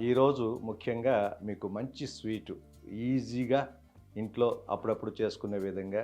ఈరోజు ముఖ్యంగా మీకు మంచి స్వీటు ఈజీగా ఇంట్లో అప్పుడప్పుడు చేసుకునే విధంగా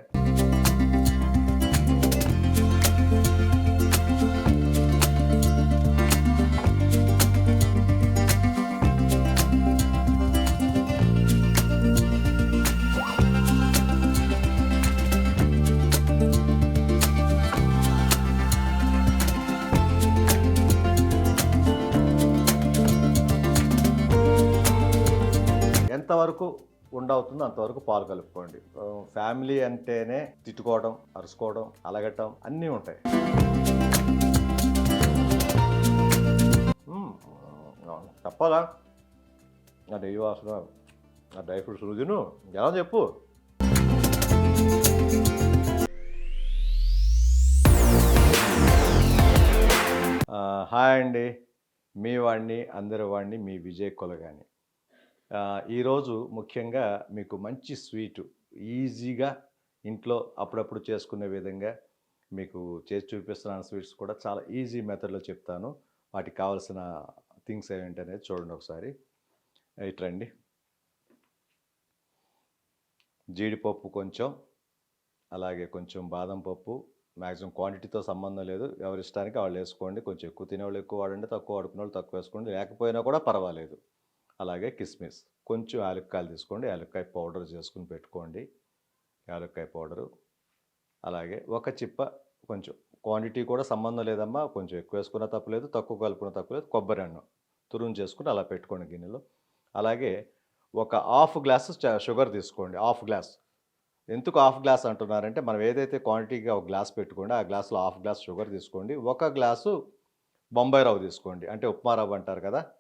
ఉండవుతుందో అంతవరకు పాలు కలుపుకోండి. ఫ్యామిలీ అంటేనే తిట్టుకోవడం అరుచుకోవడం అలగటం అన్నీ ఉంటాయి. చెప్పాలా? అవును. నెయ్యి వాసన నా డ్రై ఫ్రూట్స్ రుజును ఎలా చెప్పు? హాయ్ అండి. మీ వాడిని అందరి వాడిని మీ విజయ్ కొలగాని. ఈరోజు ముఖ్యంగా మీకు మంచి స్వీటు ఈజీగా ఇంట్లో అప్పుడప్పుడు చేసుకునే విధంగా మీకు చేసి చూపిస్తున్నాను స్వీట్స్ కూడా. చాలా ఈజీ మెథడ్లో చెప్తాను. వాటికి కావాల్సిన థింగ్స్ ఏంటి అనేది చూడండి ఒకసారి. ఇట్రండి జీడిపప్పు కొంచెం అలాగే కొంచెం బాదం పప్పు. మ్యాక్సిమం క్వాంటిటీతో సంబంధం లేదు. ఎవరి ఇష్టానికి వాళ్ళు వేసుకోండి. కొంచెం ఎక్కువ తినేవాళ్ళు ఎక్కువ వాడండి తక్కువ వాడుకునే వాళ్ళు తక్కువ వేసుకోండి. లేకపోయినా కూడా పర్వాలేదు. అలాగే కిస్మిస్. కొంచెం యాలక్కాయలు తీసుకోండి. యాలక్కాయ పౌడర్ చేసుకుని పెట్టుకోండి. యాలక్కాయ పౌడరు. అలాగే ఒక చిప్ప కొంచెం క్వాంటిటీ కూడా సంబంధం లేదమ్మా. కొంచెం ఎక్కువ వేసుకున్నా తప్పలేదు. తక్కువ కలుపుకున్న తప్పలేదు. కొబ్బరి అన్నం తురుము చేసుకుని అలా పెట్టుకోండి గిన్నెలో. అలాగే ఒక హాఫ్ గ్లాస్ షుగర్ తీసుకోండి. Half glass. ఎందుకు హాఫ్ గ్లాస్ అంటున్నారంటే మనం ఏదైతే క్వాంటిటీగా ఒక గ్లాస్ పెట్టుకోండి ఆ గ్లాస్లో హాఫ్ గ్లాస్ షుగర్ తీసుకోండి. ఒక గ్లాసు బొంబాయి రవ్వ తీసుకోండి. అంటే ఉప్మా రవ్వ అంటారు కదా.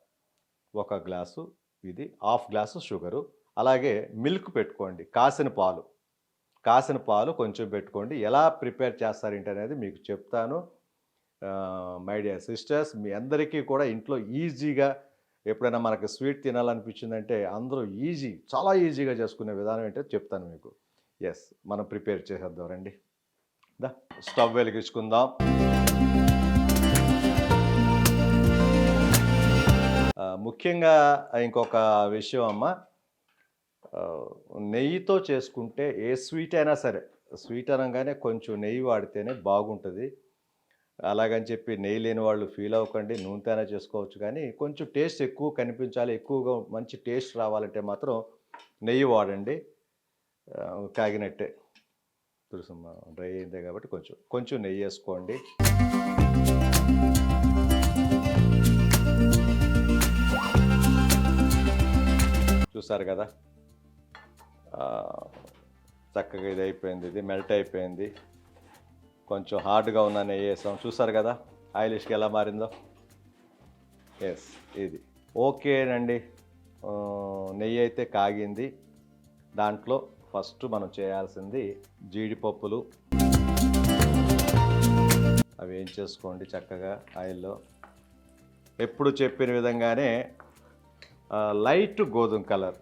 ఒక గ్లాసు ఇది హాఫ్ గ్లాసు షుగరు. అలాగే మిల్క్ పెట్టుకోండి కాసిన పాలు. కాసిన పాలు కొంచెం పెట్టుకోండి. ఎలా ప్రిపేర్ చేస్తారేంటి అనేది మీకు చెప్తాను. మై డియర్ సిస్టర్స్ మీ అందరికీ కూడా ఇంట్లో ఈజీగా ఎప్పుడైనా మనకు స్వీట్ తినాలనిపించిందంటే అందరూ ఈజీ చాలా ఈజీగా చేసుకునే విధానం ఏంటో చెప్తాను మీకు. ఎస్ మనం ప్రిపేర్ చేసేద్దాం రండి. దా స్టవ్ వెలిగించుకుందాం. ముఖ్యంగా ఇంకొక విషయం అమ్మ. నెయ్యితో చేసుకుంటే ఏ స్వీట్ అయినా సరే స్వీట్ అనగానే కొంచెం నెయ్యి వాడితేనే బాగుంటుంది. అలాగని చెప్పి నెయ్యి లేని వాళ్ళు ఫీల్ అవ్వకండి నూనెతోనే చేసుకోవచ్చు. కానీ కొంచెం టేస్ట్ ఎక్కువ కనిపించాలి ఎక్కువగా మంచి టేస్ట్ రావాలంటే మాత్రం నెయ్యి వాడండి. కాగినట్టే. తులసమ్మ డ్రై అయిందే కాబట్టి కొంచెం కొంచెం నెయ్యి వేసుకోండి. చూసారు కదా? చక్కగా ఇది అయిపోయింది ఇది మెల్ట్ అయిపోయింది. కొంచెం హార్డ్గా ఉన్న నెయ్యి వేసాం. చూసారు కదా? ఆయిలిష్కి ఎలా మారిందో? ఎస్ ఇది. ఓకేనండి ఆ, నెయ్యి అయితే కాగింది. దాంట్లో ఫస్ట్ మనం చేయాల్సింది జీడిపప్పులు. అవి ఏం చేసుకోండి చక్కగా ఆయిల్లో. ఎప్పుడు చెప్పిన విధంగానే లైట్ గోధుమ కలర్.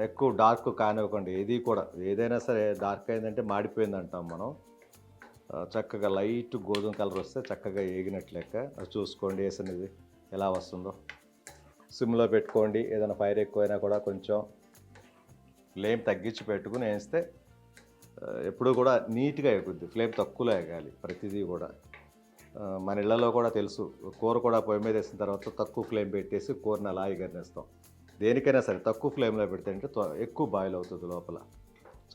ఎక్కువ డార్క్ కానివ్వకండి. ఏది కూడా. ఏదైనా సరే డార్క్ అయిందంటే మాడిపోయింది అంటాం మనం. చక్కగా లైట్ గోధుమ కలర్ వస్తే చక్కగా ఏగినట్లు లెక్క. అది చూసుకోండి వేసినది ఎలా వస్తుందో. సిమ్లో పెట్టుకోండి. ఏదైనా ఫైర్ ఎక్కువైనా కూడా కొంచెం ఫ్లేమ్ తగ్గించి పెట్టుకుని వేస్తే ఎప్పుడూ కూడా నీట్గా ఎగుద్ది ఫ్లేమ్ తక్కువలో ఎగాలి ప్రతిదీ కూడా. మన ఇళ్ళలో కూడా తెలుసు. కూర కూడా పొయ్యి మీద వేసిన తర్వాత తక్కువ ఫ్లేమ్ పెట్టేసి కూరని అలా ఎగరనేస్తాం. దేనికైనా సరే తక్కువ ఫ్లేమ్లో పెడితే అంటే ఎక్కువ బాయిల్ అవుతుంది లోపల.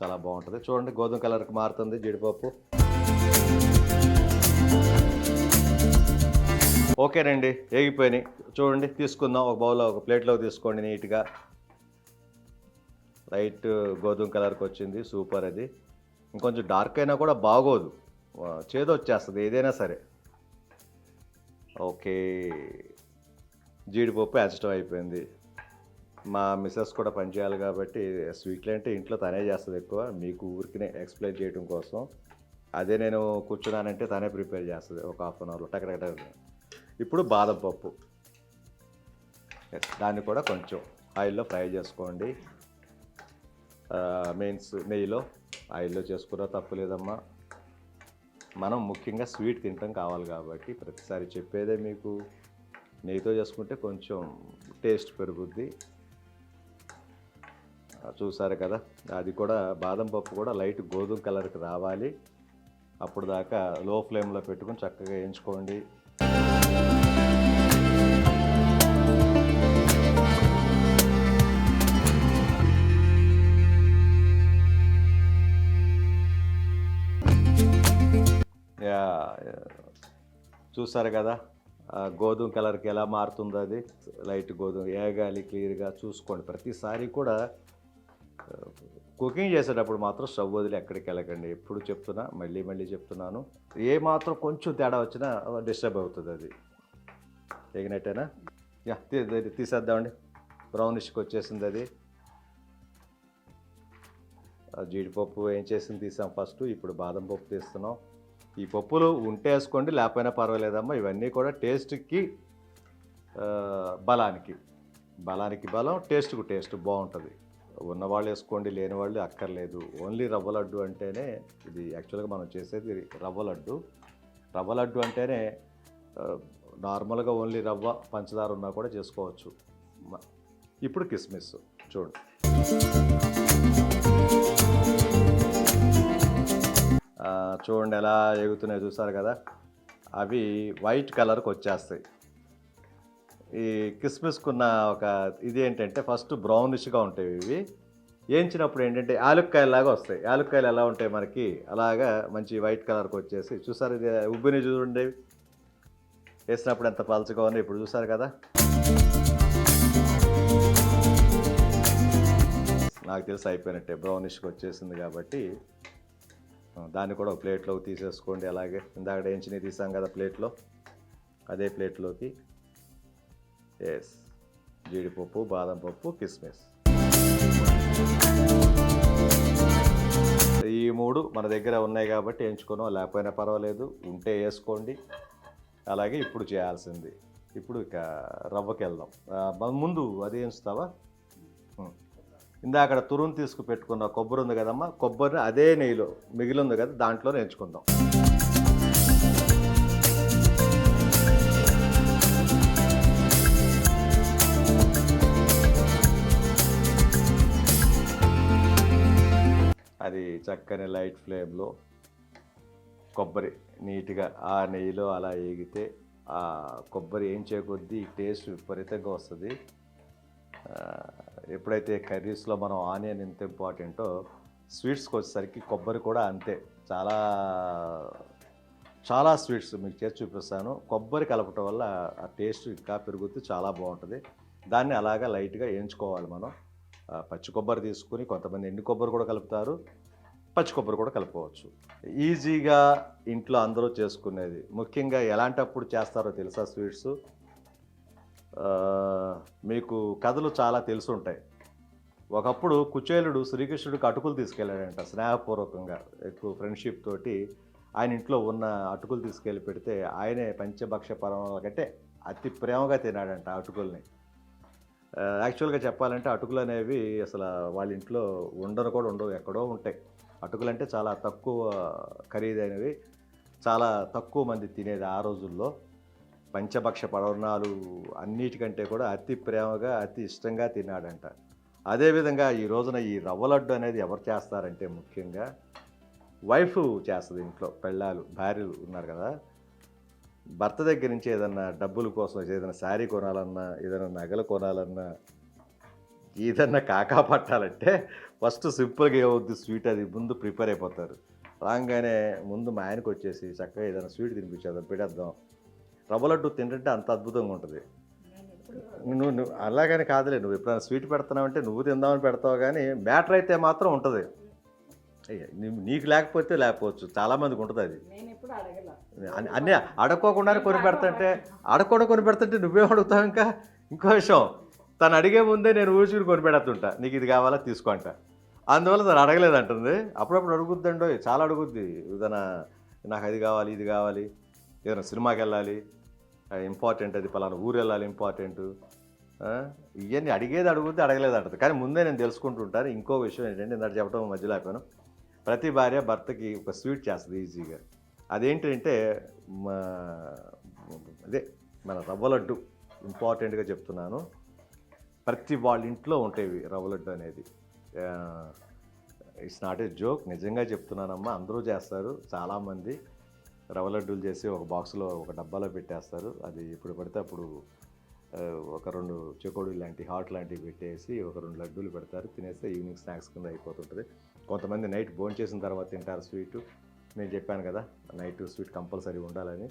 చాలా బాగుంటుంది. చూడండి గోధుమ కలర్కి మారుతుంది జీడిపప్పు. ఓకేనండి ఏగిపోయినాయి. చూడండి తీసుకుందాం. ఒక బౌల్లో ఒక ప్లేట్లో తీసుకోండి నీట్గా. లైట్ గోధుమ కలర్కి వచ్చింది. సూపర్ అది. ఇంకొంచెం డార్క్ అయినా కూడా బాగోదు. చేదు వచ్చేస్తుంది ఏదైనా సరే. ఓకే. జీడిపప్పు యాచిటం అయిపోయింది. మా మిస్సెస్ కూడా పనిచేయాలి కాబట్టి స్వీట్లు అంటే ఇంట్లో తనే చేస్తుంది ఎక్కువ. మీకు ఊరికినే ఎక్స్ప్లెయిన్ చేయడం కోసం. అదే నేను కూర్చున్నానంటే తనే ప్రిపేర్ చేస్తుంది ఒక హాఫ్ అన్ అవర్లో టక్ ఇప్పుడు బాదం పప్పు. దాన్ని కూడా కొంచెం ఆయిల్లో ఫ్రై చేసుకోండి. మీన్స్ నెయ్యిలో ఆయిల్లో చేసుకున్నా తప్పు లేదమ్మా మనం ముఖ్యంగా స్వీట్ తినటం కావాలి కాబట్టి ప్రతిసారి చెప్పేదే మీకు. నెయ్యితో చేసుకుంటే కొంచెం టేస్ట్ పెరుగుద్ది. చూసారు కదా? అది కూడా బాదం పప్పు కూడా లైట్ గోధుమ కలర్కి రావాలి. అప్పుడు దాకా లో ఫ్లేమ్లో పెట్టుకుని చక్కగా వేయించుకోండి. చూసారు కదా? గోధుమ కలర్కి ఎలా మారుతుందో అది. లైట్ గోధుమ ఏగాలి క్లియర్గా చూసుకోండి. ప్రతిసారి కూడా కుకింగ్ చేసేటప్పుడు మాత్రం స్టవ్ వదిలి ఎక్కడికి వెళ్ళకండి. ఎప్పుడు చెప్తున్నా మళ్ళీ మళ్ళీ చెప్తున్నాను. ఏ మాత్రం కొంచెం తేడా వచ్చినా డిస్టర్బ్ అవుతుంది అది. ఎగినట్టేనా యా తీసేద్దామండి. బ్రౌనిష్కి వచ్చేసింది అది. జీడిపప్పు ఏం చేసింది తీసాం ఫస్ట్. ఇప్పుడు బాదం పప్పు తీస్తున్నాం. ఈ పప్పులు ఉంటే వేసుకోండి లేకపోయినా పర్వాలేదమ్మా. ఇవన్నీ కూడా టేస్ట్కి బలానికి. బలానికి బలం టేస్ట్కు టేస్ట్ బాగుంటుంది. ఉన్నవాళ్ళు వేసుకోండి లేని వాళ్ళు అక్కర్లేదు. ఓన్లీ రవ్వ లడ్డు అంటేనే ఇది యాక్చువల్గా మనం చేసేది రవ్వ లడ్డు. రవ్వ లడ్డు అంటేనే నార్మల్గా ఓన్లీ రవ్వ పంచదార ఉన్నా కూడా చేసుకోవచ్చు. ఇప్పుడు కిస్మిస్. చూడండి. చూడండి ఎలా ఎగుతున్నాయి చూసారు కదా? అవి వైట్ కలర్కి వచ్చేస్తాయి ఈ కిస్మిస్కున్న ఒక ఇది ఏంటంటే ఫస్ట్ బ్రౌనిష్గా ఉంటాయి ఇవి. వేయించినప్పుడు ఏంటంటే యాలుక్కాయలాగా వస్తాయి. యాలుక్కాయలు ఎలా ఉంటాయి మనకి? అలాగా మంచి వైట్ కలర్కి వచ్చేసి. చూసారు ఇది ఉబ్బిని చూడండి. వేసినప్పుడు ఎంత పలచగా ఉన్నాయి ఇప్పుడు చూసారు కదా? నాకు తెలిసి అయిపోయినట్టే బ్రౌనిష్కి వచ్చేసింది కాబట్టి. దాన్ని కూడా ఒక ప్లేట్లోకి తీసేసుకోండి. అలాగే ఇందాక వేయించినవి తీసాం కదా ప్లేట్లో? అదే ప్లేట్లోకి. ఎస్. జీడిపప్పు బాదం పప్పు కిస్మిస్. ఈ మూడు మన దగ్గర ఉన్నాయి కాబట్టి ఎంచుకున్నాం. లేకపోయినా పర్వాలేదు. ఉంటే వేసుకోండి. అలాగే ఇప్పుడు చేయాల్సింది. ఇప్పుడు ఇక రవ్వకి వెళ్దాం ముందు అది ఎంచుతావా ఇందా అక్కడ తురుని తీసుకు పెట్టుకున్న కొబ్బరి ఉంది కదమ్మా? కొబ్బరిని అదే నెయ్యిలో మిగిలి ఉంది కదా దాంట్లోనే ఎంచుకుందాం. అది చక్కని లైట్ ఫ్లేమ్లో కొబ్బరి నీట్గా ఆ నెయ్యిలో అలా వేగితే ఆ కొబ్బరి ఏం చేయకొద్దీ టేస్ట్ విపరీతంగా వస్తుంది. ఎప్పుడైతే కర్రీస్లో మనం ఆనియన్ ఎంత ఇంపార్టెంటో స్వీట్స్కి వచ్చేసరికి కొబ్బరి కూడా అంతే. చాలా చాలా స్వీట్స్ మీకు చేసి చూపిస్తాను. కొబ్బరి కలపటం వల్ల ఆ టేస్ట్ ఇంకా పెరుగుతూ చాలా బాగుంటుంది. దాన్ని అలాగా లైట్గా వేయించుకోవాలి మనం. పచ్చి కొబ్బరి తీసుకుని కొంతమంది ఎండు కొబ్బరి కూడా కలుపుతారు. పచ్చి కొబ్బరి కూడా కలుపుకోవచ్చు. ఈజీగా ఇంట్లో అందరూ చేసుకునేది. ముఖ్యంగా ఎలాంటప్పుడు చేస్తారో తెలుసా స్వీట్స్? మీకు కథలు చాలా తెలుసుంటాయి. ఒకప్పుడు కుచేలుడు శ్రీకృష్ణుడికి అటుకులు తీసుకెళ్ళాడంట స్నేహపూర్వకంగా ఎక్కువ ఫ్రెండ్షిప్ తోటి. ఆయన ఇంట్లో ఉన్న అటుకులు తీసుకెళ్ళి పెడితే ఆయనే పంచభక్ష పరమాల కంటే అతి ప్రేమగా తినాడంట అటుకుల్ని. యాక్చువల్గా చెప్పాలంటే అటుకులు అనేవి అసలు వాళ్ళ ఇంట్లో ఉండరు కూడా ఉండవు ఎక్కడో ఉంటాయి. అటుకులు అంటే చాలా తక్కువ ఖరీదైనవి చాలా తక్కువ మంది తినేది ఆ రోజుల్లో. పంచభక్ష పడవనాలు అన్నిటికంటే కూడా అతి ప్రేమగా అతి ఇష్టంగా తిన్నాడంట. అదేవిధంగా ఈ రోజున ఈ రవ్వ లడ్డు అనేది ఎవరు చేస్తారంటే ముఖ్యంగా వైఫ్ చేస్తుంది ఇంట్లో పెళ్ళాలు భార్యలు ఉన్నారు కదా. భర్త దగ్గర నుంచి ఏదన్నా డబ్బుల కోసం ఏదైనా శారీ కొనాలన్నా ఏదైనా నగలు కొనాలన్నా ఏదన్నా కాకా పట్టాలంటే ఫస్ట్ సింపుల్గా ఏమవుద్ది స్వీట్ అది ముందు ప్రిపేర్ అయిపోతారు. రాగానే ముందు మా ఆయనకు వచ్చేసి చక్కగా ఏదైనా స్వీట్ తినిపించేద్దాం పెట్టేద్దాం. రవ్వ లడ్డు తింటుంటే అంత అద్భుతంగా ఉంటుంది. నువ్వు నువ్వు అలాగని కాదులే నువ్వు ఎప్పుడైనా స్వీట్ పెడుతున్నావంటే నువ్వు తిందామని పెడతావు కానీ మ్యాటర్ అయితే మాత్రం ఉంటుంది. నీకు లేకపోతే లేకపోవచ్చు చాలామందికి ఉంటుంది అది. అన్ని- అడగకోకుండానే కొని పెడతంటే అడగకుండా కొని పెడుతుంటే నువ్వేం అడుగుతావు ఇంకా? ఇంకో విషయం తను అడిగే ముందే నేను ఊచుకుని కొని పెడుతుంటా నీకు ఇది కావాలా తీసుకోంట అందువల్ల తను అడగలేదంటుంది. అప్పుడప్పుడు అడుగుద్దండో చాలా అడుగుద్ది. ఏదైనా నాకు అది కావాలి ఇది కావాలి. ఏదైనా సినిమాకి వెళ్ళాలి. ఇంపార్టెంట్ అది పలానా ఊరు వెళ్ళాలి ఇంపార్టెంట్ ఇవన్నీ అడిగేది అడుగుద్ది అడగలేదు అంటది కానీ ముందే నేను తెలుసుకుంటుంటాను. ఇంకో విషయం ఏంటంటే ఇందాక చెప్పడం మధ్యలో అయిపోయాను ప్రతి భార్య భర్తకి ఒక స్వీట్ చేస్తుంది ఈజీగా. అదేంటంటే మా అదే మన రవ్వ లడ్డు ఇంపార్టెంట్గా చెప్తున్నాను. ప్రతి వాళ్ళ ఇంట్లో ఉంటాయి రవ్వ లడ్డు అనేది. ఇట్స్ నాట్ ఏ జోక్ నిజంగా చెప్తున్నానమ్మా అందరూ చేస్తారు. చాలామంది రవ్వ లడ్డూలు చేసి ఒక బాక్స్లో ఒక డబ్బాలో పెట్టేస్తారు. అది ఇప్పుడు పడితే అప్పుడు ఒక రెండు చెకోడు లాంటి హాట్ లాంటివి పెట్టేసి ఒక రెండు లడ్డూలు పెడతారు. తినేస్తే ఈవినింగ్ స్నాక్స్ కింద అయిపోతుంటుంది. కొంతమంది నైట్ భోజనం చేసిన తర్వాత తింటారు స్వీటు. నేను చెప్పాను కదా నైట్ స్వీట్ కంపల్సరీ ఉండాలని.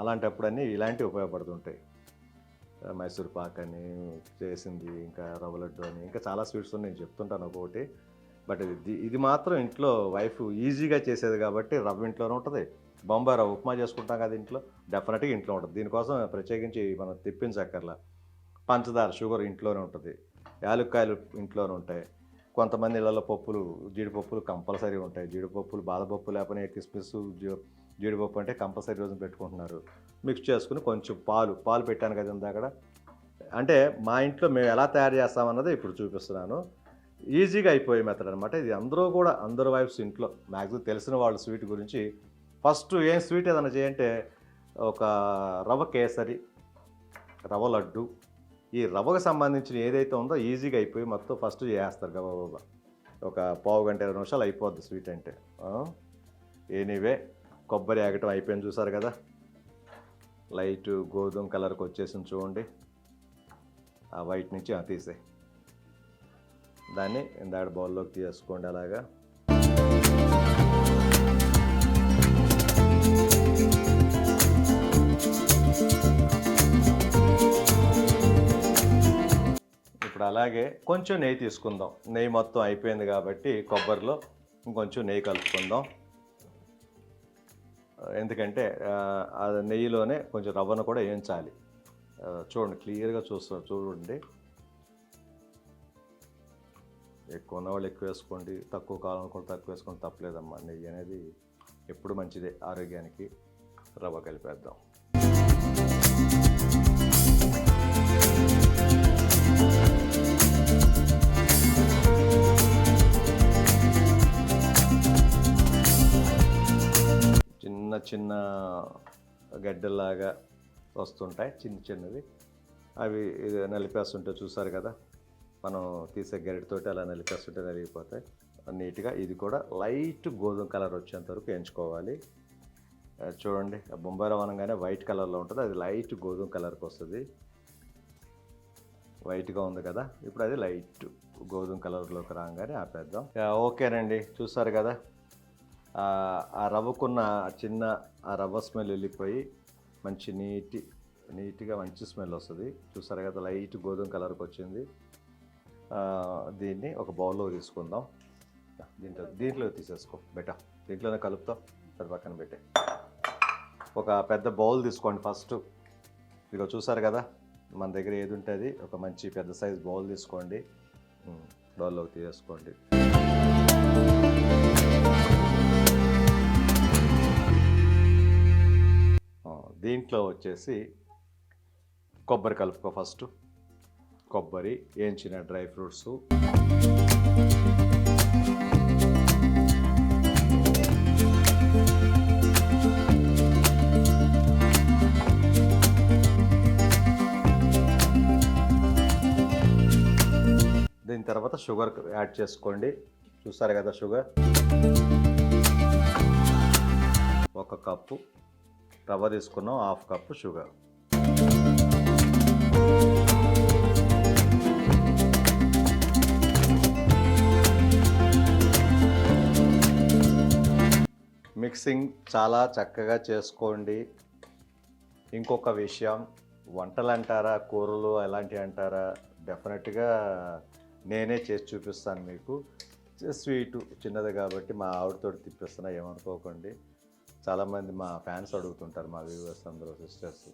అలాంటప్పుడు అన్నీ ఇలాంటివి ఉపయోగపడుతుంటాయి. మైసూర్ పాక్ అని చేసింది ఇంకా రవ్వ లడ్డు అని. ఇంకా చాలా స్వీట్స్ ఉన్నాయి నేను చెప్తుంటాను ఒకటి బట్ ఇది ఇది మాత్రం ఇంట్లో వైఫ్ ఈజీగా చేసేది కాబట్టి రవ్వ ఇంట్లోనే ఉంటుంది. బొంబాయి రవ్వ ఉప్మా చేసుకుంటాం కదా ఇంట్లో డెఫినెట్గా ఇంట్లో ఉంటుంది. దీనికోసం ప్రత్యేకించి మనం తెప్పించక్కర్లా పంచదార షుగర్ ఇంట్లోనే ఉంటుంది. యాలుక్కాయలు ఇంట్లోనే ఉంటాయి. కొంతమంది ఇళ్ళలో పప్పులు జీడిపప్పులు కంపల్సరీ ఉంటాయి. జీడిపప్పులు బాదపప్పు లేకపోతే కిస్మిస్ జీడిపప్పు అంటే కంపల్సరీ రోజున పెట్టుకుంటున్నారు. మిక్స్ చేసుకుని కొంచెం పాలు పాలు పెట్టాను కదా ఇందాక అంటే మా ఇంట్లో మేము ఎలా తయారు చేస్తామన్నది ఇప్పుడు చూపిస్తున్నాను. ఈజీగా అయిపోయే మెథడ్ అనమాట ఇది అందరూ కూడా అందరు వైఫ్స్ ఇంట్లో మ్యాక్సిమం తెలిసిన వాళ్ళు స్వీట్ గురించి ఫస్ట్ ఏం స్వీట్ ఏదైనా చేయంటే ఒక రవ్వ కేసరి రవ్వ లడ్డు ఈ రవ్వకు సంబంధించిన ఏదైతే ఉందో ఈజీగా అయిపోయి మొత్తం ఫస్ట్ చేస్తారు గబాబా ఒక పావు గంట ఇరవై నిమిషాలు అయిపోద్ది స్వీట్ అంటే. ఎనీవే. కొబ్బరి ఆగటం అయిపోయింది చూసారు కదా? లైట్ గోధుమ కలర్కి వచ్చేసింది చూడండి. ఆ వైట్ నుంచి ఆ తీసేయి. దాన్ని ఇందాడ బౌల్లోకి తీసుకోండి అలాగా. ఇప్పుడు అలాగే కొంచెం నెయ్యి తీసుకుందాం. నెయ్యి మొత్తం అయిపోయింది కాబట్టి కొబ్బరిలో ఇంకొంచెం నెయ్యి కలుపుకుందాం. ఎందుకంటే ఆ, నెయ్యిలోనే కొంచెం రవ్వను కూడా వేయించాలి. చూడండి క్లియర్గా చూస్తూ చూడండి. ఎక్కువ ఉన్నవాళ్ళు ఎక్కువ వేసుకోండి తక్కువ కాలం కూడా తక్కువ వేసుకోండి తప్పలేదమ్మా. నెయ్యి అనేది ఎప్పుడు మంచిదే ఆరోగ్యానికి రవ్వ కలిపేద్దాం. చిన్న చిన్న గడ్డలాగా వస్తుంటాయి చిన్న చిన్నవి. అవి నలిపేస్తుంటే చూసారు కదా మనం తీసే గరిటతోటి అలా నలిపేస్తుంటే నలిగిపోతాయి. నీట్గా ఇది కూడా లైట్ గోధుమ కలర్ వచ్చేంత వరకు ఎంచుకోవాలి. చూడండి ఆ బొంబాయి రవ్వ అనగానే వైట్ కలర్లో ఉంటుంది అది లైట్ గోధుమ కలర్కి వస్తుంది. వైట్గా ఉంది కదా ఇప్పుడు అది లైట్ గోధుమ కలర్లోకి రాగానే ఆపేద్దాం. ఓకేనండి చూసారు కదా ఆ రవ్వకున్న చిన్న ఆ రవ్వ స్మెల్ వెళ్ళిపోయి మంచి నీటి నీట్గా మంచి స్మెల్ వస్తుంది. చూసారు కదా లైట్ గోధుమ కలర్కి వచ్చింది. దీన్ని ఒక బౌల్లో తీసుకుందాం. దీంట్లో దీంట్లో తీసేసుకో బెట. దీంట్లోనే కలుపుతాం అది పక్కన పెట్టే. ఒక పెద్ద బౌల్ తీసుకోండి ఫస్ట్. ఇదిగో చూసారు కదా మన దగ్గర ఏది ఉంటుంది? ఒక మంచి పెద్ద సైజ్ బౌల్ తీసుకోండి. ఉమ్, బౌల్లోకి తీసేసుకోండి. దీంట్లో వచ్చేసి కొబ్బరి కలుపుకో ఫస్ట్. కొబ్బరి వేయించిన డ్రై ఫ్రూట్స్. దీని తర్వాత షుగర్ యాడ్ చేసుకోండి. చూసారు కదా షుగర్? ఒక కప్పు. రవ్వ తీసుకున్నాం హాఫ్ కప్పు షుగర్. మిక్సింగ్ చాలా చక్కగా చేసుకోండి. ఇంకొక విషయం వంటలు అంటారా కూరలు ఎలాంటివి అంటారా డెఫినెట్గా నేనే చేసి చూపిస్తాను మీకు. స్వీటు చిన్నది కాబట్టి మా ఆవిడతో తిప్పిస్తున్నా ఏమనుకోకండి. చాలామంది మా ఫ్యాన్స్ అడుగుతుంటారు మా వ్యూవర్స్ అందరూ సిస్టర్స్.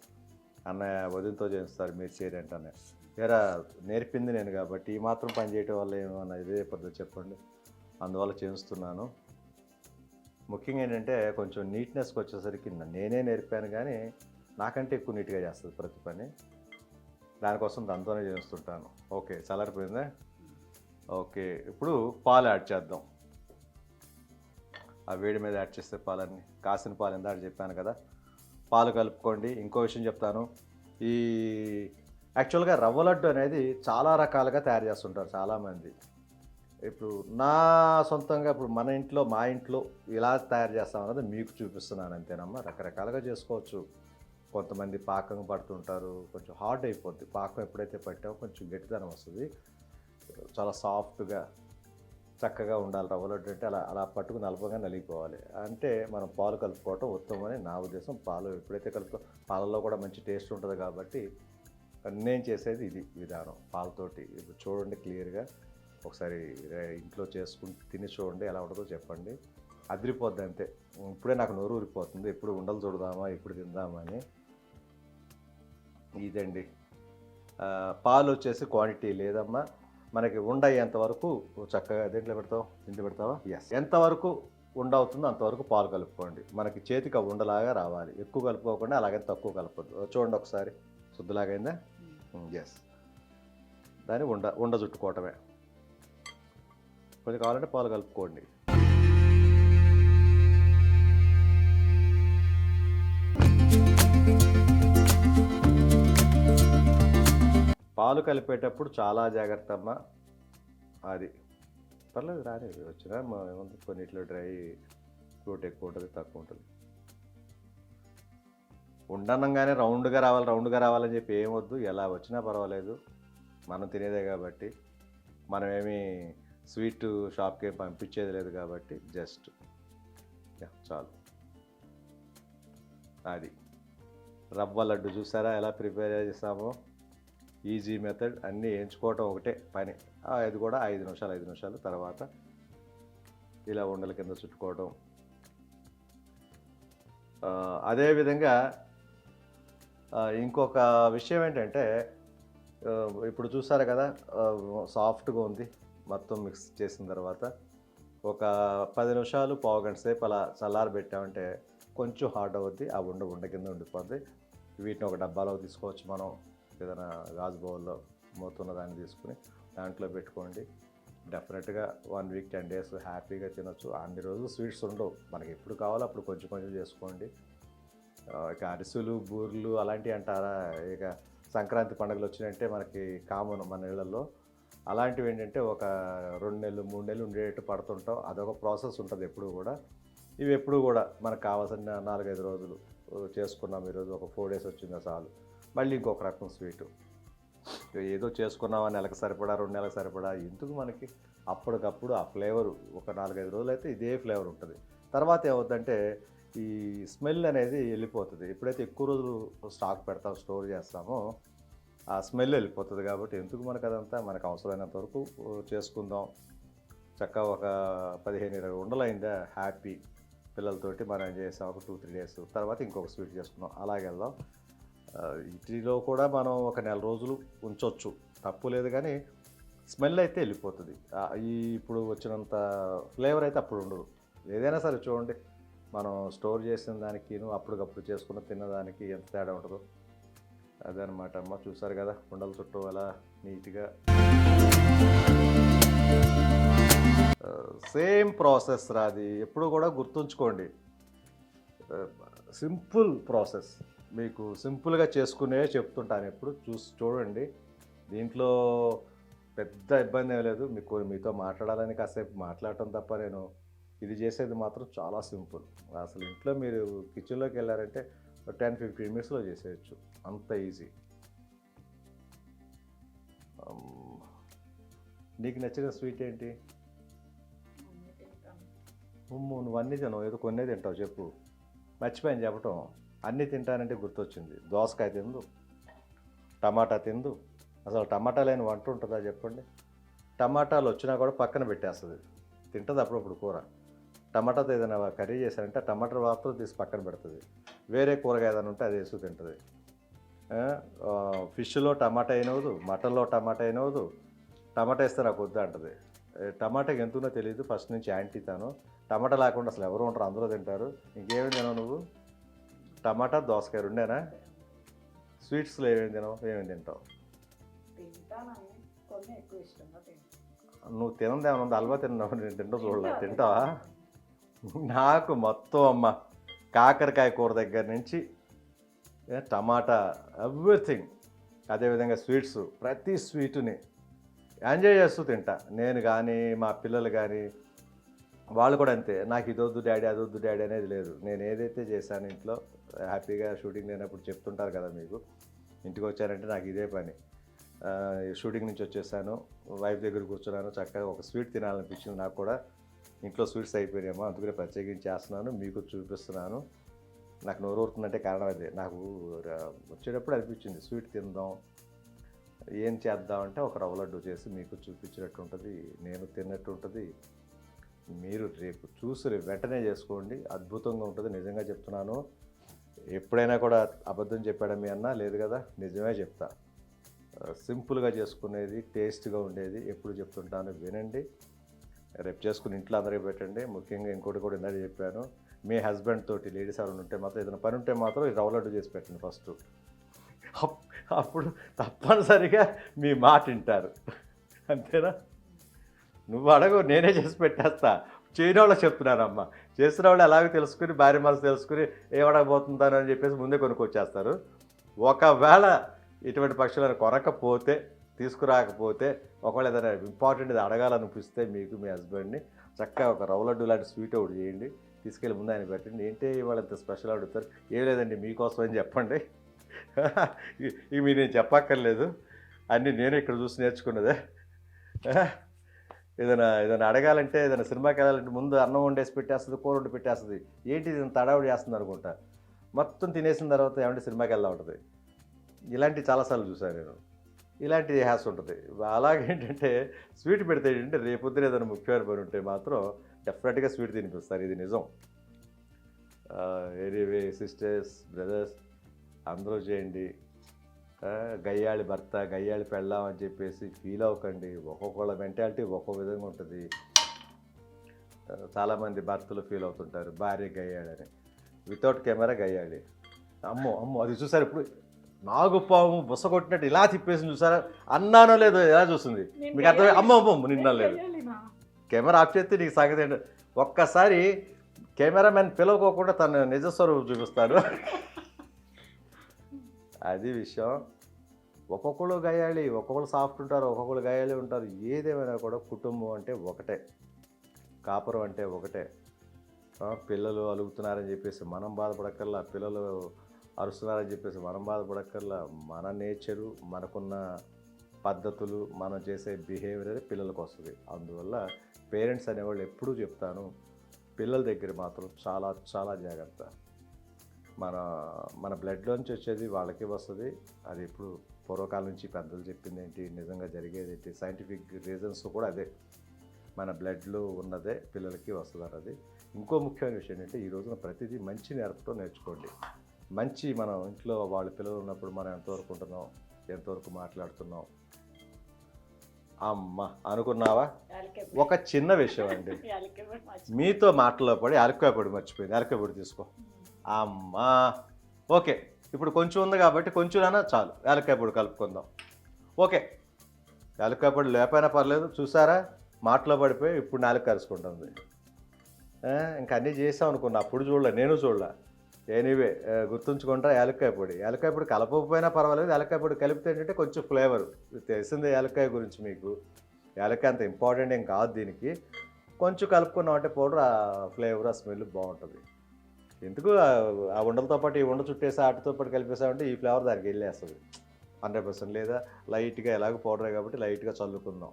అన్నయ్య వదిలితో చేస్తారు మీరు చేరేంటనే వేరే నేర్పింది నేను కాబట్టి ఈ మాత్రం పని చేయటం వల్ల ఏమన్నా ఇదే పద్ధతి చెప్పండి. అందువల్ల చేస్తున్నాను. ముఖ్యంగా ఏంటంటే కొంచెం నీట్నెస్కి వచ్చేసరికి నేనే నేర్పాను కానీ నాకంటే ఎక్కువ నీట్గా చేస్తుంది ప్రతి పని. దానికోసం దాంతోనే చేస్తుంటాను. ఓకే చల్లారిపోయిందా? ఓకే ఇప్పుడు పాలు యాడ్ చేద్దాం. ఆ వేడి మీద యాడ్ చేస్తే పాలన్నీ కాసిన పాలు ఇందాక చెప్పాను కదా. పాలు కలుపుకోండి. ఇంకో విషయం చెప్తాను. ఈ యాక్చువల్గా రవ్వ లడ్డు అనేది చాలా రకాలుగా తయారు చేస్తుంటారు చాలామంది. ఇప్పుడు నా సొంతంగా ఇప్పుడు మన ఇంట్లో మా ఇంట్లో ఇలా తయారు చేస్తాం అన్నది మీకు చూపిస్తున్నాను అంతేనమ్మా. రకరకాలుగా చేసుకోవచ్చు. కొంతమంది పాకం పడుతుంటారు. కొంచెం హార్డ్ అయిపోద్ది. పాకం ఎప్పుడైతే పట్టామో కొంచెం గట్టిదనం వస్తుంది. చాలా సాఫ్ట్గా చక్కగా ఉండాలి రవ్వ అంటే అలా అలా పట్టుకుని నలపగా నలిగిపోవాలి. అంటే మనం పాలు కలుపుకోవటం ఉత్తమమని నా ఉద్దేశం. పాలు ఎప్పుడైతే కలుపుకో పాలలో కూడా మంచి టేస్ట్ ఉంటుంది కాబట్టి నేను చేసేది ఇది విధానం పాలతోటి. ఇప్పుడు చూడండి క్లియర్గా. ఒకసారి ఇంట్లో చేసుకుని తిని చూడండి ఎలా ఉంటుందో చెప్పండి. అదిరిపోద్ది అంతే. ఇప్పుడే నాకు నోరు ఊరిపోతుంది. ఎప్పుడు ఉండలు చూడదామా ఎప్పుడు తిందామా అని. ఇదండి. పాలు వచ్చేసి క్వాంటిటీ లేదమ్మా. మనకి ఉండ అయ్యేంత వరకు చక్కగా దేంట్లో పెడతావు? ఇంట్లో పెడతావా? ఎస్ ఎంతవరకు ఉండ అవుతుందో అంతవరకు పాలు కలుపుకోండి. మనకి చేతికి ఉండలాగా రావాలి. ఎక్కువ కలుపుకోకుండా అలాగే తక్కువ కలపొద్దు. చూడండి ఒకసారి. శుద్ధలాగైందా? ఎస్ దాన్ని ఉండ ఉండ చుట్టుకోవటమే. కొంచెం కావాలంటే పాలు కలుపుకోండి. పాలు కలిపేటప్పుడు చాలా జాగ్రత్త అమ్మ. అది. పర్లేదు రాని వచ్చినా మా ఏముంది కొన్నిట్లో డ్రై ఫ్రూట్ ఎక్కువ ఉంటుంది తక్కువ ఉంటుంది. ఉండనంగానే రౌండ్గా రావాలి రౌండ్గా రావాలని చెప్పి ఏం వద్దు ఎలా వచ్చినా పర్వాలేదు. మనం తినేదే కాబట్టి మనమేమి స్వీట్ షాప్కి పంపించేది లేదు కాబట్టి జస్ట్ చాలు. అది. రవ్వ లడ్డు చూసారా ఎలా ప్రిపేర్ చేస్తామో ఈజీ మెథడ్ అన్నీ ఎంచుకోవటం ఒకటే పని. అది కూడా ఐదు నిమిషాలు ఐదు నిమిషాలు తర్వాత ఇలా ఉండల కింద చుట్టుకోవడం అదేవిధంగా ఇంకొక విషయం ఏంటంటే ఇప్పుడు చూసారు కదా సాఫ్ట్గా ఉంది మొత్తం మిక్స్ చేసిన తర్వాత. ఒక పది నిమిషాలు పావు గంట సేపు అలా చల్లారి పెట్టామంటే కొంచెం హార్డ్ అవుద్ది ఆ ఉండ ఉండ కింద ఉండిపోద్ది. వీటిని ఒక డబ్బాలో తీసుకోవచ్చు మనం. ఏదైనా గాజు బౌల్లో మూతున్న దాన్ని తీసుకుని దాంట్లో పెట్టుకోండి. డెఫినెట్గా వన్ వీక్ టెన్ డేస్ హ్యాపీగా తినొచ్చు. అన్ని రోజులు స్వీట్స్ ఉండవు. మనకి ఎప్పుడు కావాలో అప్పుడు కొంచెం కొంచెం చేసుకోండి. ఇక అరిసెలు బూర్లు అలాంటివి అంటారా? ఇక సంక్రాంతి పండుగలు వచ్చినాయంటే మనకి కామన్ మన ఇళ్ళల్లో అలాంటివి ఏంటంటే ఒక రెండు నెలలు మూడు నెలలు ఉండేటట్టు పడుతుంటాం. అదొక ప్రాసెస్ ఉంటుంది ఎప్పుడు కూడా. ఇవి ఎప్పుడు కూడా మనకు కావాల్సిన నాలుగైదు రోజులు చేసుకున్నాం ఈరోజు. ఒక ఫోర్ డేస్ వచ్చిందా చాలు. మళ్ళీ ఇంకొక రకం స్వీటు. ఏదో చేసుకున్నామా నెలకు సరిపడా రెండు నెలలకు సరిపడా ఎందుకు మనకి అప్పటికప్పుడు ఆ ఫ్లేవర్ ఒక నాలుగైదు రోజులు అయితే ఇదే ఫ్లేవర్ ఉంటుంది. తర్వాత ఏమవుతుందంటే ఈ స్మెల్ అనేది వెళ్ళిపోతుంది. ఎప్పుడైతే ఎక్కువ రోజులు స్టాక్ పెడతాం స్టోర్ చేస్తామో ఆ స్మెల్ వెళ్ళిపోతుంది కాబట్టి ఎందుకు మనకు అదంతా మనకు అవసరమైనంత వరకు చేసుకుందాం. చక్కగా ఒక పదిహేను ఇరవై ఉండలైందా హ్యాపీ పిల్లలతోటి మనం చేసాం ఒక టూ త్రీ డేస్ తర్వాత ఇంకొక స్వీట్ చేసుకున్నాం అలాగే వెళ్దాం. వీటిలో కూడా మనం ఒక నెల రోజులు ఉంచవచ్చు తప్పు లేదు కానీ స్మెల్ అయితే వెళ్ళిపోతుంది. ఈ ఇప్పుడు వచ్చినంత ఫ్లేవర్ అయితే అప్పుడు ఉండదు. ఏదైనా సరే చూడండి మనం స్టోర్ చేసిన దానికి అప్పటికప్పుడు చేసుకున్న తిన్నదానికి ఎంత తేడా ఉంటుందో. అదనమాట అమ్మ చూసారు కదా కుండల చుట్టూ అలా నీట్గా. సేమ్ ప్రాసెస్ రాది. ఎప్పుడు కూడా గుర్తుంచుకోండి. Simple process. మీకు సింపుల్గా చేసుకునే చెప్తుంటాను ఎప్పుడు. చూసి చూడండి. దీంట్లో పెద్ద ఇబ్బంది ఏం లేదు. మీకు మీతో మాట్లాడాలని కాసేపు మాట్లాడటం తప్ప నేను ఇది చేసేది మాత్రం చాలా సింపుల్. అసలు ఇంట్లో మీరు కిచెన్లోకి వెళ్ళారంటే టెన్ ఫిఫ్టీన్ మినిట్స్లో చేసేయచ్చు. అంత ఈజీ. నీకు నచ్చిన స్వీట్ ఏంటి? నువ్వు అన్నీ తినవు. ఏదో కొన్నే తింటావు చెప్పు. మర్చిపోయాను చెప్పటం. అన్నీ తింటానంటే గుర్తొచ్చింది. దోసకాయ తిందు టమాటా తిందు. అసలు టమాటా లేని వంట ఉంటుందా చెప్పండి? టమాటాలు వచ్చినా కూడా పక్కన పెట్టేస్తుంది. తింటుంది అప్పుడప్పుడు కూర. టమాటాతో ఏదైనా కర్రీ చేశారంటే టమాటా మాత్రం తీసి పక్కన పెడుతుంది. వేరే కూరగాయ ఏదైనా ఉంటే అది వేసుకు తింటుంది. ఫిష్లో టమాటా అయినవదు మటన్లో టమాటా అయినవదు టమాటా వేస్తే నాకు వద్దు అంటది. టమాటాకి ఎంత తెలియదు ఫస్ట్ నుంచి యాంటీ తాను. టమాటా లేకుండా అసలు ఎవరు ఉంటారు అందరూ తింటారు. ఇంకేమి తినవు నువ్వు? టమాటా దోసకాయ రెండేనా? స్వీట్స్లో ఏమేమి తినవు? ఏమేమి తింటావు? నువ్వు తినంది ఏమైనా ఉంది? హల్వా తిన్నావు? నేను తింటూ చూడలే. తింటావా? నాకు మొత్తం అమ్మ కాకరకాయ కూర దగ్గర నుంచి టమాటా ఎవ్రీథింగ్. అదేవిధంగా స్వీట్స్ ప్రతి స్వీటుని ఎంజాయ్ చేస్తూ తింటా. నేను కానీ మా పిల్లలు కానీ వాళ్ళు కూడా అంతే. నాకు ఇదొద్దు డాడీ అదొద్దు డాడీ అనేది లేదు. నేను ఏదైతే చేశాను ఇంట్లో హ్యాపీగా షూటింగ్ లేనప్పుడు చెప్తుంటారు కదా మీకు. ఇంటికి వచ్చారంటే నాకు ఇదే పని. షూటింగ్ నుంచి వచ్చేసాను వైఫ్ దగ్గర కూర్చున్నాను చక్కగా ఒక స్వీట్ తినాలనిపించింది నాకు కూడా. ఇంట్లో స్వీట్స్ అయిపోయినాయేమో అందుకనే ప్రత్యేకించి చేస్తున్నాను మీకు చూపిస్తున్నాను. నాకు నోరు ఊరుతుందంటే కారణం అదే. నాకు వచ్చేటప్పుడు అనిపించింది స్వీట్ తిందాం ఏం చేద్దాం అంటే ఒక రవ్వ లడ్డు చేసి మీకు చూపించినట్టు ఉంటుంది నేను తిన్నట్టు ఉంటుంది. మీరు రేపు చూసి రేపు వెంటనే చేసుకోండి. అద్భుతంగా ఉంటుంది నిజంగా చెప్తున్నాను. ఎప్పుడైనా కూడా అబద్ధం చెప్పాడా మీ అన్న? లేదు కదా? నిజమే చెప్తా. సింపుల్గా చేసుకునేది టేస్ట్గా ఉండేది ఎప్పుడు చెప్తుంటాను వినండి. రేపు చేసుకుని ఇంట్లో అందరికీ పెట్టండి. ముఖ్యంగా ఇంకోటి కూడా ఇందాక చెప్పాను. మీ హస్బెండ్ తోటి లేడీస్ ఎవరైనా ఉంటే మాత్రం ఏదైనా పని ఉంటే మాత్రం ఈ రవ్వ చేసి పెట్టండి ఫస్ట్. అప్- అప్పుడు తప్పనిసరిగా మీ మాట వింటారు. అంతేనా? నువ్వు అడగు నేనే చేసి పెట్టేస్తా. చేయని వాళ్ళు చెప్తున్నానమ్మా చేసిన వాళ్ళు ఎలాగో తెలుసుకుని భార్య మనసు తెలుసుకుని ఏమడకపోతుందని అని చెప్పేసి ముందే కొనుక్కొచ్చేస్తారు. ఒకవేళ ఇటువంటి పక్షులను కొనకపోతే తీసుకురాకపోతే ఒకవేళ ఏదైనా ఇంపార్టెంట్ ఇది అడగాలనిపిస్తే మీకు మీ హస్బెండ్ని చక్కగా ఒక రవ్వ లడ్డు లాంటి స్వీట్ ఒకటి చేయండి. తీసుకెళ్ళి ముందు ఆయన పెట్టండి. ఏంటి ఇవాళ ఇంత స్పెషల్ అడుగుతారు? ఏం లేదండి మీకోసం అని చెప్పండి ఇవి మీరు నేను చెప్పక్కర్లేదు. అన్నీ నేను ఇక్కడ చూసి నేర్చుకున్నదే. ఏదైనా ఏదైనా అడగాలంటే ఏదైనా సినిమాకి వెళ్ళాలంటే ముందు అన్నం వండేసి పెట్టేస్తుంది కూర వండి పెట్టేస్తుంది. ఏంటి ఇది ఇంత చేస్తుంది అనుకుంటా. మొత్తం తినేసిన తర్వాత ఏమంటే సినిమాకి వెళ్దాం ఉంటుంది. ఇలాంటి చాలాసార్లు చూసాను నేను. ఇలాంటి హ్యాస్ ఉంటుంది. అలాగేంటంటే స్వీట్ పెడితే ఏంటంటే రేపొద్దున ఏదైనా ముఖ్యమైన పని ఉంటే మాత్రం డెఫినెట్గా స్వీట్ తినిపిస్తారు. ఇది నిజం. ఎనీవే సిస్టర్స్ బ్రదర్స్ అందరూ చేయండి. గయ్యాళి భర్త గయ్యాళి పెళ్ళాం అని చెప్పేసి ఫీల్ అవ్వకండి. ఒక్కొక్కళ్ళ మెంటాలిటీ ఒక్కొక్క విధంగా ఉంటుంది. చాలామంది భర్తలు ఫీల్ అవుతుంటారు. భార్య గయ్యాడని వితౌట్ కెమెరా గయ్యాలి అమ్మో అమ్మో అది చూసారు ఇప్పుడు? నాగుపాము బుస కొట్టినట్టు ఇలా తిప్పేసి చూసారా? అన్నానో లేదో ఎలా చూస్తుంది? మీకు అర్థం గయ్యాలి. అమ్మో అమ్మో నిన్న నేను లేదు? కెమెరా ఆఫ్ చేస్తే నీకు సంగతి ఏంటో ఒక్కసారి కెమెరామెన్ పిలవకోకుండా తన నిజస్వరూపం చూపిస్తాడు. అది విషయం. ఒక్కొక్కరు గయాలి ఒక్కొక్కరు సాఫ్ట్ ఉంటారు ఒక్కొక్కరు గయాలి ఉంటారు. ఏదేమైనా కూడా కుటుంబం అంటే ఒకటే. కాపురం అంటే ఒకటే. పిల్లలు అలుగుతున్నారని చెప్పేసి మనం బాధపడక్కర్లా పిల్లలు అరుస్తున్నారని చెప్పేసి మనం బాధపడక్కర్లా. మన నేచరు మనకున్న పద్ధతులు మనం చేసే బిహేవియర్ పిల్లలకు వస్తుంది. అందువల్ల పేరెంట్స్ అనేవాళ్ళు ఎప్పుడూ చెప్తాను పిల్లల దగ్గర మాత్రం చాలా చాలా జాగ్రత్త. మన మన బ్లడ్లోంచి వచ్చేది వాళ్ళకి వస్తుంది. అది ఇప్పుడు పూర్వకాలం నుంచి పెద్దలు చెప్పింది ఏంటి నిజంగా జరిగేది ఏంటి సైంటిఫిక్ రీజన్స్ కూడా అదే. మన బ్లడ్లో ఉన్నదే పిల్లలకి వస్తుంది అది ఇంకో ముఖ్యమైన విషయం ఏంటంటే ఈ రోజున ప్రతిదీ మంచి నేర్పడం నేర్చుకోండి. మంచి మనం ఇంట్లో వాళ్ళ పిల్లలు ఉన్నప్పుడు మనం ఎంతవరకు ఉంటున్నాం ఎంతవరకు మాట్లాడుతున్నాం. అమ్మ అనుకున్నావా? ఒక చిన్న విషయం అండి. మీతో మాటల్లో పడి మర్చిపోయింది. అరకాయ పొడి తీసుకో. అమ్మా. ఓకే ఇప్పుడు కొంచెం ఉంది కాబట్టి కొంచెం చాలు. యాలక్కాయ పొడి కలుపుకుందాం. ఓకే యాలక్కాయ పొడి లేకపోయినా పర్లేదు చూసారా? మాటలో పడిపోయి ఇప్పుడు నాలుగు కరుచుకుంటుంది ఇంకా అన్నీ చేసాం అనుకున్నా అప్పుడు చూడలే నేను చూడలే. ఎనీవే గుర్తుంచుకుంటా యాలక్కాయ పొడి. యాలక్కాయ పొడి కలపకపోయినా పర్వాలేదు యాలక్కాయ పొడి కలిపితే ఏంటంటే కొంచెం ఫ్లేవర్ తెలిసిందే యాలక్కాయ గురించి మీకు. యాలక్కాయ అంత ఇంపార్టెంట్ ఏం కాదు దీనికి. కొంచెం కలుపుకున్నామంటే పౌడర్ ఆ ఫ్లేవర్ ఆ స్మెల్ బాగుంటుంది. ఎందుకు ఆ- ఉండలతో పాటు ఈ ఉండ చుట్టేసి ఆటితో పాటు కలిపేసామంటే ఈ ఫ్లేవర్ దానికి వెళ్ళేస్తుంది. హండ్రెడ్ పర్సెంట్ లేదా లైట్గా ఎలాగో పౌడరే కాబట్టి లైట్గా చల్లుకుందాం.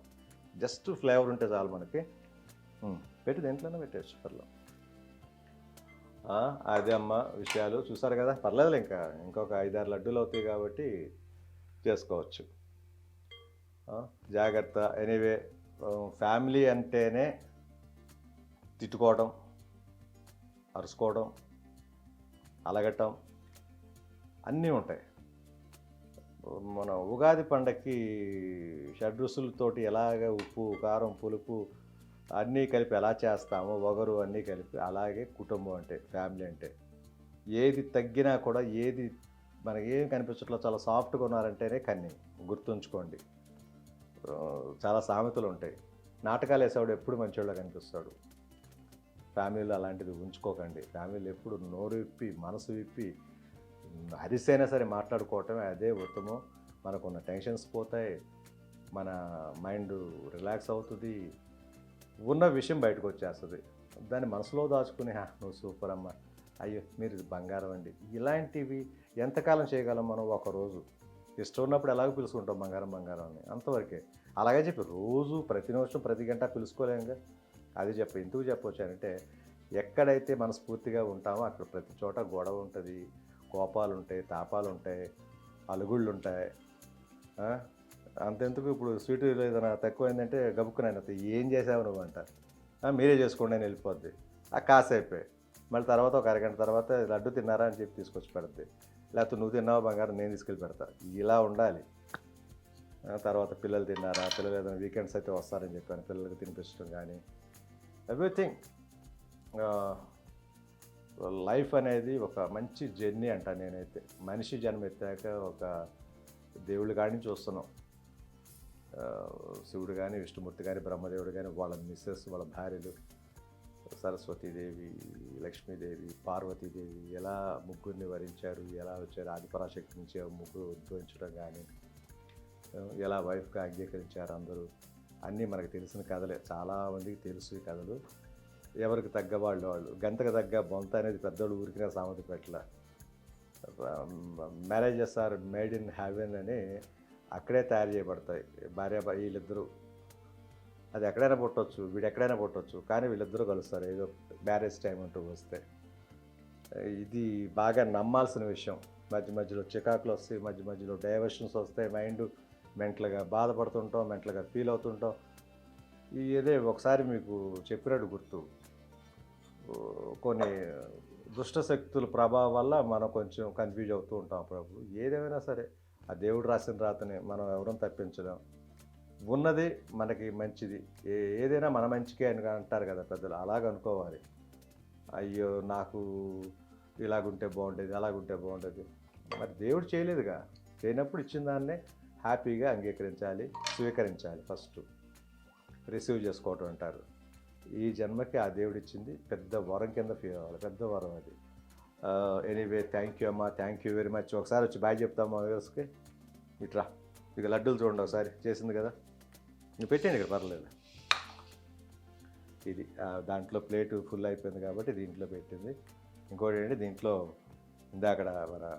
జస్ట్ ఫ్లేవర్ ఉంటే చాలు మనకి. పెట్టి దేంట్లోనే పెట్టేయచ్చు పర్లేదు. అదే అమ్మ విషయాలు. చూసారు కదా? పర్లేదులే ఇంకా. ఇంకొక ఐదారు లడ్డూలు అవుతాయి కాబట్టి చేసుకోవచ్చు. జాగ్రత్త. ఎనీవే ఫ్యామిలీ అంటేనే తిట్టుకోవడం అరుచుకోవడం అలగటం అన్నీ ఉంటాయి. మన ఉగాది పండక్కి షడ్రుసులతోటి ఎలాగ ఉప్పు కారం పులుపు అన్నీ కలిపి ఎలా చేస్తామో ఒగరు అన్నీ కలిపి అలాగే కుటుంబం అంటే ఫ్యామిలీ అంటే ఏది తగ్గినా కూడా ఏది మనకి ఏం కనిపించట్లో చాలా సాఫ్ట్గా ఉన్నారంటేనే కన్ని గుర్తుంచుకోండి. చాలా సామెతలు ఉంటాయి. నాటకాలు వేసేవాడు ఎప్పుడు మంచివాళ్ళు కనిపిస్తాడు. ఫ్యామిలీలో అలాంటిది ఉంచుకోకండి. ఫ్యామిలీలో ఎప్పుడు నోరు విప్పి మనసు విప్పి అరిసైనా సరే మాట్లాడుకోవటమే అదే ఉత్తమం. మనకున్న టెన్షన్స్ పోతాయి మన మైండ్ రిలాక్స్ అవుతుంది ఉన్న విషయం బయటకు వచ్చేస్తుంది. దాన్ని మనసులో దాచుకుని "హా, నువ్వు సూపర్ అమ్మ అయ్యో మీరు బంగారం అండి. ఇలాంటివి ఎంతకాలం చేయగలం మనం ఒక రోజు? ఇష్టం ఉన్నప్పుడు ఎలాగో పిలుచుకుంటాం బంగారం బంగారం అని. అంతవరకే. అలాగే చెప్పి రోజు ప్రతి నిమిషం ప్రతి గంట పిలుచుకోలేముగా అది చెప్ప ఎందుకు చెప్పొచ్చానంటే ఎక్కడైతే మనస్ఫూర్తిగా ఉంటామో అక్కడ ప్రతి చోట గొడవ ఉంటుంది కోపాలు ఉంటాయి తాపాలు ఉంటాయి అలుగుళ్ళు ఉంటాయి అంతెందుకు ఇప్పుడు స్వీట్ ఏదైనా తక్కువైందంటే గబుక్కునైనా ఏం చేసావు నువ్వు అంట మీరే చేసుకోండి అని వెళ్ళిపోద్ది. ఆ కాసేపే. మళ్ళీ తర్వాత ఒక అరగంట తర్వాత లడ్డు తిన్నారా అని చెప్పి తీసుకొచ్చి పెడద్ది. లేకపోతే నువ్వు తిన్నావా బంగారం నేను తీసుకెళ్ళి పెడతా ఇలా ఉండాలి. తర్వాత పిల్లలు తిన్నారా పిల్లలు ఏదైనా వీకెండ్స్ అయితే వస్తారని చెప్పాను పిల్లలకి తినిపించడం కానీ ఎవ్రీథింగ్ లైఫ్ అనేది ఒక మంచి జర్నీ అంట నేనైతే. మనిషి జన్మ ఎత్తాక ఒక దేవుళ్ళు కానీ చూస్తున్నాం శివుడు కానీ విష్ణుమూర్తి కానీ బ్రహ్మదేవుడు కానీ వాళ్ళ మిస్సెస్ వాళ్ళ భార్యలు సరస్వతీదేవి లక్ష్మీదేవి పార్వతీదేవి ఎలా ముగ్గురిని వరించారు ఎలా వచ్చారు ఆదిపరాశక్తి నుంచి ముగ్గురు ఉద్భవించడం కానీ ఎలా వైఫ్గా అంగీకరించారు అందరూ. అన్నీ మనకు తెలిసిన కథలే. చాలామందికి తెలుసు ఈ కథలు. ఎవరికి తగ్గ వాళ్ళు వాళ్ళు. గంతకు తగ్గ బొంత అనేది పెద్దోళ్ళు ఊరికిన సామెత పెట్టల. Marriages are made in heaven అని అక్కడే తయారు చేయబడతాయి. భార్య వీళ్ళిద్దరూ. అది ఎక్కడైనా పుట్టవచ్చు వీడు ఎక్కడైనా పుట్టవచ్చు కానీ వీళ్ళిద్దరూ కలుస్తారు. ఏదో మ్యారేజ్ టైం అంటూ వస్తే. ఇది బాగా నమ్మాల్సిన విషయం. మధ్య మధ్యలో చికాకులు వస్తాయి మధ్య మధ్యలో డైవర్షన్స్ వస్తాయి. మైండ్ మెంటల్గా బాధపడుతుంటాం మెంటల్గా ఫీల్ అవుతుంటాం. ఈ ఇదే ఒకసారి మీకు చెప్పినట్టు గుర్తు. కొన్ని దుష్టశక్తుల ప్రభావం వల్ల మనం కొంచెం కన్ఫ్యూజ్ అవుతూ ఉంటాం అప్పుడప్పుడు. ఏదేమైనా సరే ఆ దేవుడు రాసిన రాతని మనం ఎవరం తప్పించలేం. ఉన్నది మనకి మంచిది. ఏ ఏదైనా మన మంచికే అని అంటారు కదా పెద్దలు అలాగ అనుకోవాలి. అయ్యో నాకు ఇలాగుంటే బాగుండేది అలాగుంటే బాగుండేది. మరి దేవుడు చేయలేదుగా. చేయనప్పుడు ఇచ్చిన దాన్నే హ్యాపీగా అంగీకరించాలి స్వీకరించాలి ఫస్ట్. రిసీవ్ చేసుకోవటం అంటారు. ఈ జన్మకి ఆ దేవుడు ఇచ్చింది పెద్ద వరం కింద ఫీల్ అవ్వాలి పెద్ద వరం అది. ఎనీవే థ్యాంక్ యూ అమ్మా థ్యాంక్ యూ వెరీ మచ్ ఒకసారి వచ్చి బాయ్ చెప్తామా వ్యవస్థకి ఇట్రా ఇక లడ్డూలు చూడండి ఒకసారి. చేసింది కదా? నువ్వు పెట్టండి ఇక్కడ పర్లేదు. ఇది దాంట్లో ప్లేటు ఫుల్ అయిపోయింది కాబట్టి దీంట్లో పెట్టింది. ఇంకోటి ఏంటి దీంట్లో ఇందాకడ మన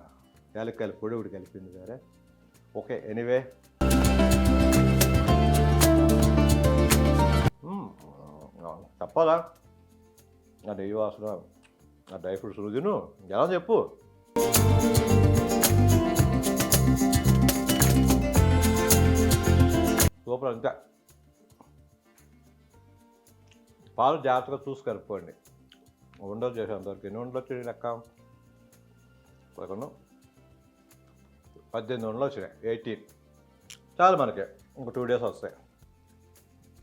యాలక్కాయల పొడి ఒకటి కలిపింది వేరే. ఓకే ఎనీవే hmm, తప్పదా. ఆ నెయ్యి వాసన ఆ డ్రై ఫ్రూట్స్ రుజును ఎలా చెప్పు. సూపర్ అంతే. పాలు జాగ్రత్తగా చూసి కలుపుకోండి. ఉండలు చేసేంతవరకు ఎన్ని ఉండలు వచ్చినాయి లెక్క? పదకొండు. పద్దెనిమిది వందలు వచ్చినాయి. ఎయిటీన్ చాలు మనకి. ఇంకో టూ డేస్ వస్తాయి.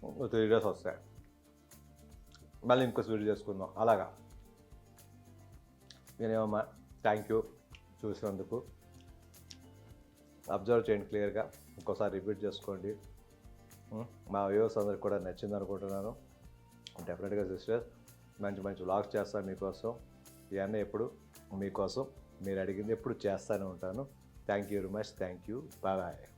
ఇంకో త్రీ డేస్ వస్తాయి. మళ్ళీ ఇంకో స్వీట్ చేసుకుందాం. అలాగా. నేనేమమ్మా థ్యాంక్ యూ చూసినందుకు. అబ్జర్వ్ చేయండి క్లియర్గా ఇంకోసారి రిపీట్ చేసుకోండి. మా వ్యూవర్స్ అందరికి కూడా నచ్చింది అనుకుంటున్నాను. డెఫినెట్గా సిస్టర్ మంచి మంచి వ్లాగ్స్ చేస్తాను మీకోసం. ఇవన్నీ ఎప్పుడు మీకోసం మీరు అడిగింది ఎప్పుడు చేస్తూనే ఉంటాను. Thank you very much. Thank you. Bye bye.